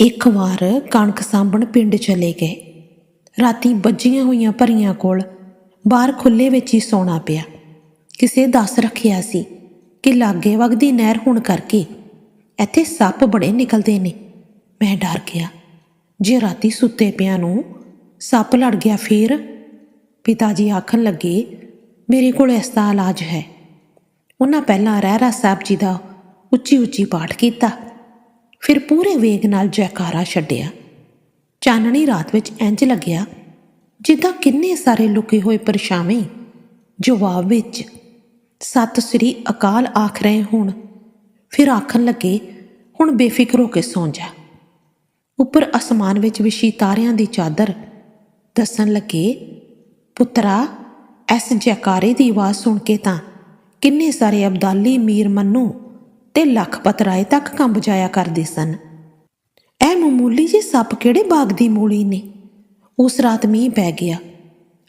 ਇੱਕ ਵਾਰ ਕਣਕ ਸਾਂਭਣ ਪਿੰਡ ਚਲੇ ਗਏ। ਰਾਤੀ ਬੱਜੀਆਂ ਹੋਈਆਂ ਭਰੀਆਂ ਕੋਲ ਬਾਹਰ ਖੁੱਲੇ ਵਿੱਚ ਹੀ ਸੌਣਾ ਪਿਆ। ਕਿਸੇ ਦੱਸ ਰੱਖਿਆ ਸੀ ਕਿ ਲਾਗੇ ਵਗਦੀ ਨਹਿਰ ਹੋਣ ਕਰਕੇ ਇੱਥੇ ਸੱਪ ਬੜੇ ਨਿਕਲਦੇ ਨੇ। ਮੈਂ ਡਰ ਗਿਆ। ਜੇ ਰਾਤੀ ਸੁੱਤੇ ਪਿਆਂ ਨੂੰ ਸੱਪ ਲੜ ਗਿਆ ਫੇਰ? ਪਿਤਾ ਜੀ ਆਖਣ ਲੱਗੇ, ਮੇਰੇ ਕੋਲ ਇਸ ਦਾ ਇਲਾਜ ਹੈ। ਉਹਨਾਂ ਪਹਿਲਾਂ ਰਹਿਰਾ ਸਾਹਿਬ ਜੀ ਦਾ ਉੱਚੀ ਉੱਚੀ ਪਾਠ ਕੀਤਾ। ਫਿਰ ਪੂਰੇ ਵੇਗ ਨਾਲ ਜੈਕਾਰਾ ਛੱਡਿਆ। ਚਾਨਣੀ ਰਾਤ ਵਿੱਚ ਇੰਜ ਲੱਗਿਆ ਜਿੱਦਾਂ ਕਿੰਨੇ ਸਾਰੇ ਲੁਕੇ ਹੋਏ ਪਰਛਾਵੇਂ। ਜਵਾਬ ਵਿੱਚ, ਸਤਿ ਸ੍ਰੀ ਅਕਾਲ ਆਖ ਰਹੇ ਹੋਣ। ਫਿਰ ਆਖਣ ਲੱਗੇ, ਹੁਣ ਬੇਫਿਕਰ ਹੋ ਕੇ ਸੌਂ ਜਾ। ਉੱਪਰ ਅਸਮਾਨ ਵਿੱਚ ਵਿਛੀ ਤਾਰਿਆਂ ਦੀ ਚਾਦਰ ਦੱਸਣ ਲੱਗੇ, ਪੁੱਤਰਾ ਐਸ ਜੈਕਾਰੇ ਦੀ ਆਵਾਜ਼ ਸੁਣ ਕੇ ਤਾਂ ਕਿੰਨੇ ਸਾਰੇ ਅਬਦਾਲੀ ਮੀਰ ਮੰਨੂ ਤੇ ਲਖਪਤ ਰਾਏ ਤੱਕ ਕੰਬ ਜਾਇਆ ਕਰਦੇ ਸਨ। ਇਹ ਮਾਮੂਲੀ ਜਿਹੇ ਸੱਪ ਕਿਹੜੇ ਬਾਗ ਦੀ ਮੂਲੀ ਨੇ? ਉਸ ਰਾਤ ਮੀਂਹ ਪੈ ਗਿਆ।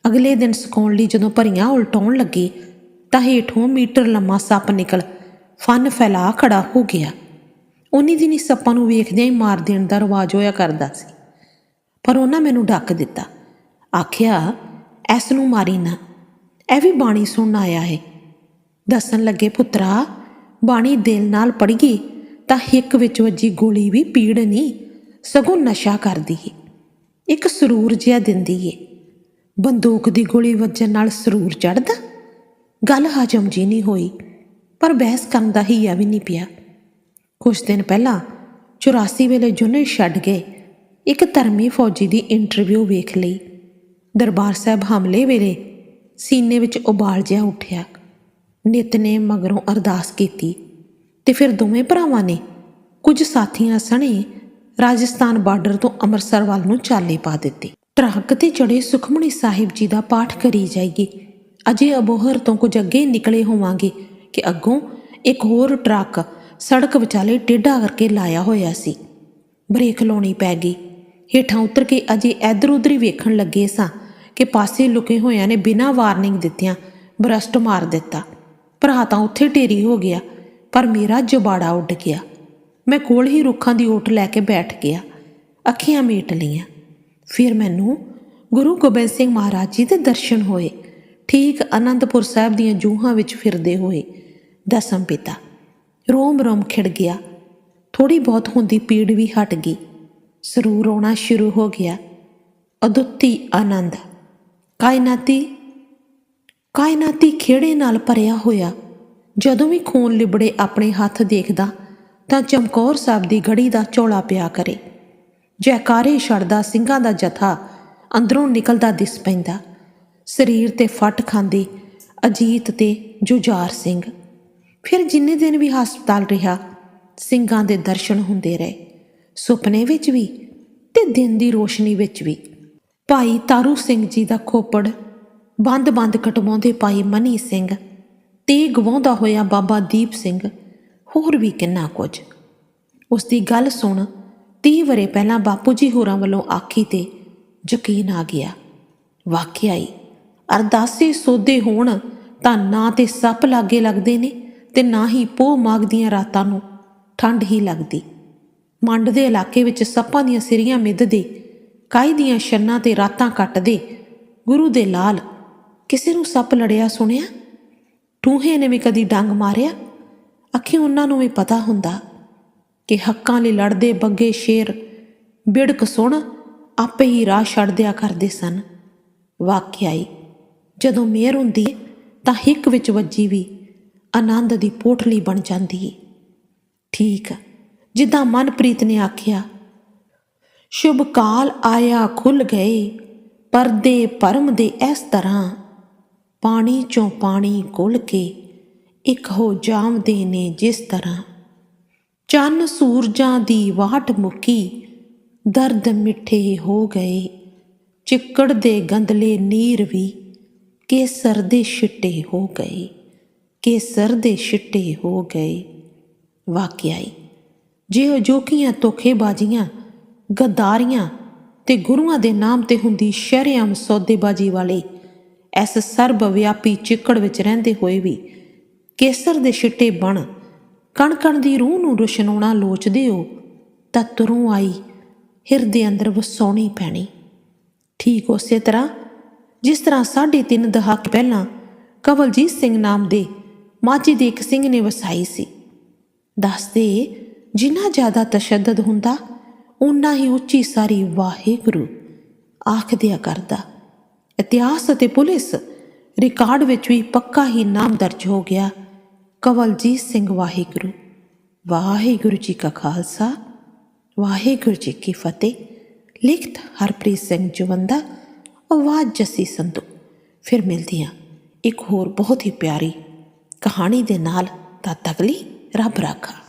ਅਗਲੇ ਦਿਨ ਸੁਕਾਉਣ ਲਈ ਜਦੋਂ ਭਰੀਆਂ ਉਲਟਾਉਣ ਲੱਗੇ, ਤਾਂ ਹੇਠੋਂ ਮੀਟਰ ਲੰਮਾ ਸੱਪ ਨਿਕਲ ਫਨ ਫੈਲਾ ਖੜਾ ਹੋ ਗਿਆ। ਉਨੀ ਦਿਨੀ ਸੱਪਾਂ ਨੂੰ ਵੇਖਦਿਆਂ ਹੀ ਮਾਰ ਦੇਣ ਦਾ ਰਿਵਾਜ ਹੋਇਆ ਕਰਦਾ ਸੀ। ਪਰ ਉਹਨਾਂ ਮੈਨੂੰ ਡੱਕ ਦਿੱਤਾ। ਆਖਿਆ, ਐਸ ਨੂੰ ਮਾਰੀ ਨਾ। ਇਹ ਵੀ ਬਾਣੀ ਸੁਣਨ ਆਇਆ ਹੈ। ਦੱਸਣ ਲੱਗੇ, ਪੁੱਤਰਾ ਬਾਣੀ ਦਿਲ ਨਾਲ ਪੜ੍ਹੀ ਤਾਂ ਹਿੱਕ ਵਿੱਚ ਵੱਜੀ ਗੋਲੀ ਵੀ ਪੀੜ ਨਹੀਂ, ਸਗੋਂ ਨਸ਼ਾ ਕਰਦੀ ਏ। ਇੱਕ ਸਰੂਰ ਜਿਹਾ ਦਿੰਦੀ ਏ। ਬੰਦੂਕ ਦੀ ਗੋਲੀ ਵੱਜਣ ਨਾਲ ਸਰੂਰ ਚੜਦਾ ਗੱਲ ਹਜਮ ਜੀ ਨਹੀਂ ਹੋਈ, ਪਰ ਬਹਿਸ ਕਰਨ ਦਾ ਹੀਆ ਵੀ ਨਹੀਂ ਪਿਆ। ਕੁਝ ਦਿਨ ਪਹਿਲਾਂ 84 ਵੇਲੇ ਜੁਨੇ ਛੱਡ ਗਏ, ਇੱਕ ਧਰਮੀ ਫੌਜੀ ਦੀ ਇੰਟਰਵਿਊ ਵੇਖ ਲਈ। ਦਰਬਾਰ ਸਾਹਿਬ ਹਮਲੇ ਵੇਲੇ ਸੀਨੇ ਵਿੱਚ ਉਬਾਲ ਜਿਹਾ ਉੱਠਿਆ। ਨਿਤ ਨੇ ਮਗਰੋਂ ਅਰਦਾਸ ਕੀਤੀ ਤੇ ਫਿਰ ਦੋਵੇਂ ਭਰਾਵਾਂ ਨੇ ਕੁਝ ਸਾਥੀਆਂ ਸਣੇ ਰਾਜਸਥਾਨ ਬਾਰਡਰ ਤੋਂ ਅੰਮ੍ਰਿਤਸਰ ਵੱਲ ਨੂੰ ਚਾਲੇ ਪਾ ਦਿੱਤੀ। ਟਰੱਕ ਤੇ ਚੜੇ ਸੁਖਮਣੀ ਸਾਹਿਬ ਜੀ ਦਾ ਪਾਠ ਕਰੀ ਜਾਏਗੀ ਅਜੇ ਅਬੋਹਰ ਤੋਂ ਕੁਝ ਅੱਗੇ ਨਿਕਲੇ ਹੋਵਾਂਗੇ ਕਿ ਅੱਗੋਂ ਇੱਕ ਹੋਰ ਟਰੱਕ ਸੜਕ ਵਿਚਾਲੇ ਟੇਢਾ ਕਰਕੇ ਲਾਇਆ ਹੋਇਆ ਸੀ। ਬ੍ਰੇਕ ਲਾਉਣੀ ਪੈ ਗਈ। ਹੇਠਾਂ ਉਤਰ ਕੇ ਅਜੇ ਇੱਧਰ ਉੱਧਰ ਹੀ ਵੇਖਣ ਲੱਗੇ ਸਾਂ ਕਿ ਪਾਸੇ ਲੁਕੇ ਹੋਇਆਂ ਨੇ ਬਿਨਾਂ ਵਾਰਨਿੰਗ ਦਿੱਤਿਆਂ ਬਰਸਟ ਮਾਰ ਦਿੱਤਾ। ਭਰਾ ਤਾਂ ਉੱਥੇ ਢੇਰੀ ਹੋ ਗਿਆ, ਪਰ ਮੇਰਾ ਜਬਾੜਾ ਉੱਡ ਗਿਆ। ਮੈਂ ਕੋਲ ਹੀ ਰੁੱਖਾਂ ਦੀ ਓਟ ਲੈ ਕੇ ਬੈਠ ਗਿਆ। ਅੱਖੀਆਂ ਮੀਟ ਲਈਆਂ। ਫਿਰ ਮੈਨੂੰ ਗੁਰੂ ਗੋਬਿੰਦ ਸਿੰਘ ਮਹਾਰਾਜ ਜੀ ਦੇ ਦਰਸ਼ਨ ਹੋਏ। ਠੀਕ ਅਨੰਦਪੁਰ ਸਾਹਿਬ ਦੀਆਂ ਜੂਹਾਂ ਵਿੱਚ ਫਿਰਦੇ ਹੋਏ ਦਸਮ ਪਿਤਾ। ਰੋਮ ਰੋਮ ਖਿੜ ਗਿਆ। ਥੋੜੀ ਬਹੁਤ ਹੁੰਦੀ ਪੀੜ ਵੀ ਹਟ ਗਈ। ਸਰੂਰ ਆਉਣਾ ਸ਼ੁਰੂ ਹੋ ਗਿਆ। ਅਦੁੱਤੀ ਆਨੰਦ। ਕਾਇਨਾਤੀ ਕਾਇਨਾਤੀ ਖੇੜੇ ਨਾਲ ਭਰਿਆ ਹੋਇਆ। ਜਦੋਂ ਵੀ ਖੂਨ ਲਿਬੜੇ ਆਪਣੇ ਹੱਥ ਦੇਖਦਾ, ਤਾਂ ਚਮਕੌਰ ਸਾਹਿਬ ਦੀ ਘੜੀ ਦਾ ਝੋਲਾ ਪਿਆ ਕਰੇ। ਜੈਕਾਰੇ ਛੜਦਾ ਸਿੰਘਾਂ ਦਾ ਜਥਾ ਅੰਦਰੋਂ ਨਿਕਲਦਾ ਦਿਸ ਪੈਂਦਾ। ਸਰੀਰ ਤੇ ਫੱਟ ਖਾਂਦੇ ਅਜੀਤ ਤੇ ਜੁਝਾਰ ਸਿੰਘ। ਫਿਰ ਜਿੰਨੇ ਦਿਨ ਵੀ ਹਸਪਤਾਲ ਰਿਹਾ, ਸਿੰਘਾਂ ਦੇ ਦਰਸ਼ਨ ਹੁੰਦੇ ਰਹੇ। ਸੁਪਨੇ ਵਿੱਚ ਵੀ ਤੇ ਦਿਨ ਦੀ ਰੋਸ਼ਨੀ ਵਿੱਚ ਵੀ। ਭਾਈ ਤਾਰੂ ਸਿੰਘ ਜੀ ਦਾ ਖੋਪੜ ਬੰਦ-ਬੰਦ ਕਟਵਾਉਂਦੇ ਭਾਈ ਮਨੀ ਸਿੰਘ। ਤੇ ਗਵਾਉਂਦਾ ਹੋਇਆ ਬਾਬਾ ਦੀਪ ਸਿੰਘ। ਹੋਰ ਵੀ ਕਿੰਨਾ ਕੁਝ। ਉਸ ਦੀ ਗੱਲ ਸੁਣ 30 ਵਰੇ ਪਹਿਲਾਂ ਬਾਪੂ ਜੀ ਹੋਰਾਂ ਵੱਲੋਂ ਆਖੀ ਤੇ ਯਕੀਨ ਆ ਗਿਆ। ਵਾਕਿਆ ਹੀ ਅਰਦਾਸੇ ਸੋਦੇ ਹੋਣ ਤਾਂ ਨਾ ਤੇ ਸੱਪ ਲਾਗੇ ਲੱਗਦੇ ਨੇ ਤੇ ਨਾ ਹੀ ਪੋਹ ਮਾਗ ਦੀਆਂ ਰਾਤਾਂ ਨੂੰ ਠੰਡ ਹੀ ਲੱਗਦੀ। ਮੰਡ ਦੇ ਇਲਾਕੇ ਵਿੱਚ ਸੱਪਾਂ ਦੀਆਂ ਸਿਰੀਆਂ ਮਿੱਧਦੇ, ਕਾਈ ਦੀਆਂ ਛੰਨਾਂ ਤੇ ਰਾਤਾਂ ਕੱਟਦੇ ਗੁਰੂ ਦੇ ਲਾਲ ਕਿਸੇ ਨੂੰ ਸੱਪ ਲੜਿਆ ਸੁਣਿਆ? ਟੂਹੇ ਨੇ ਵੀ ਕਦੀ ਡੰਗ ਮਾਰਿਆ? ਅੱਖੀ ਉਹਨਾਂ ਨੂੰ ਵੀ ਪਤਾ ਹੁੰਦਾ ਕਿ ਹੱਕਾਂ ਲਈ ਲੜਦੇ ਬੱਗੇ ਸ਼ੇਰ ਬਿੜਕ ਸੁਣ ਆਪੇ ਹੀ ਰਾਹ ਛੱਡ ਦਿਆ ਕਰਦੇ ਸਨ। ਵਾਕਿਆਈ ਜਦੋਂ ਮੇਰ ਹੁੰਦੀ ਤਾਂ ਹਿੱਕ ਵਿੱਚ ਵੱਜੀ ਵੀ ਆਨੰਦ ਦੀ ਪੋਟਲੀ ਬਣ ਜਾਂਦੀ ਹੈ ਠੀਕ, ਜਿੱਦਾਂ ਮਨਪ੍ਰੀਤ ਨੇ ਆਖਿਆ, ਸ਼ੁਭ ਕਾਲ ਆਇਆ ਖੁੱਲ ਗਏ, ਪਰਦੇ ਪਰਮ ਦੇ ਇਸ ਤਰ੍ਹਾਂ ਪਾਣੀ ਚੋਂ ਪਾਣੀ ਘੁਲ ਕੇ ਇੱਕ ਹੋ ਜਾਵਦੇ ਨੇ ਜਿਸ ਤਰ੍ਹਾਂ। ਚੰਨ ਸੂਰਜਾਂ ਦੀ ਵਾਟ ਮੁੱਕੀ ਦਰਦ ਮਿੱਠੇ ਹੋ ਗਏ। ਚਿੱਕੜ ਦੇ ਗੰਦਲੇ ਨੀਰ ਵੀ ਕੇਸਰ ਦੇ ਛਿੱਟੇ ਹੋ ਗਏ। ਕੇਸਰ ਦੇ ਛਿੱਟੇ ਹੋ ਗਏ। ਵਾਕਿਆਈ ਜੇ ਉਹ ਜੋਕੀਆਂ ਧੋਖੇਬਾਜ਼ੀਆਂ, ਗਦਾਰੀਆਂ ਤੇ ਗੁਰੂਆਂ ਦੇ ਨਾਮ ਤੇ ਹੁੰਦੀ ਸ਼ਰਿਆਮ ਸੌਦੇਬਾਜ਼ੀ ਵਾਲੇ ਇਸ ਸਰਬਵਿਆਪੀ ਚਿੱਕੜ ਵਿੱਚ ਰਹਿੰਦੇ ਹੋਏ ਵੀ ਕੇਸਰ ਦੇ ਛਿੱਟੇ ਬਣ ਕਣ ਕਣ ਦੀ ਰੂਹ ਨੂੰ ਰੁਸ਼ਨਾਉਣਾ ਲੋਚਦੇ ਹੋ, ਤਾਂ ਤੁਰੋਂ ਆਈ ਹਿਰਦੇ ਅੰਦਰ ਵਸਾਉਣੀ ਪੈਣੀ। ਠੀਕ ਉਸੇ ਤਰ੍ਹਾਂ, ਜਿਸ ਤਰ੍ਹਾਂ ਸਾਢੇ ਤਿੰਨ ਦਹਾਕ ਪਹਿਲਾਂ ਕਵਲਜੀਤ ਸਿੰਘ ਨਾਮ ਦੇ ਮਾਝੀ ਦੇ ਇੱਕ ਸਿੰਘ ਨੇ ਵਸਾਈ ਸੀ। ਦੱਸਦੇ ਜਿੰਨਾ ਜ਼ਿਆਦਾ ਤਸ਼ੱਦਦ ਹੁੰਦਾ ਉਨਾ ਹੀ ਉੱਚੀ ਸਾਰੀ ਵਾਹਿਗੁਰੂ ਆਖਦਿਆ ਕਰਦਾ। ਇਤਿਹਾਸ ਅਤੇ ਪੁਲਿਸ ਰਿਕਾਰਡ ਵਿੱਚ ਵੀ ਪੱਕਾ ਹੀ ਨਾਮ ਦਰਜ ਹੋ ਗਿਆ। ਕਵਲਜੀਤ ਸਿੰਘ ਵਾਹਿਗੁਰੂ। ਵਾਹਿਗੁਰੂ ਜੀ ਕਾ ਖਾਲਸਾ, ਵਾਹਿਗੁਰੂ ਜੀ ਕੀ ਫਤਿਹ। ਲਿਖਤ ਹਰਪ੍ਰੀਤ ਸਿੰਘ ਜਵੰਦਾ, ਆਵਾਜ਼ ਜੱਸੀ ਸੰਧੂ। ਫਿਰ ਮਿਲਦੀ ਹਾਂ ਇੱਕ ਹੋਰ ਬਹੁਤ ਹੀ ਪਿਆਰੀ ਕਹਾਣੀ ਦੇ ਨਾਲ ਤਦ ਤੱਕ ਲਈ ਰੱਬ ਰਾਖਾ।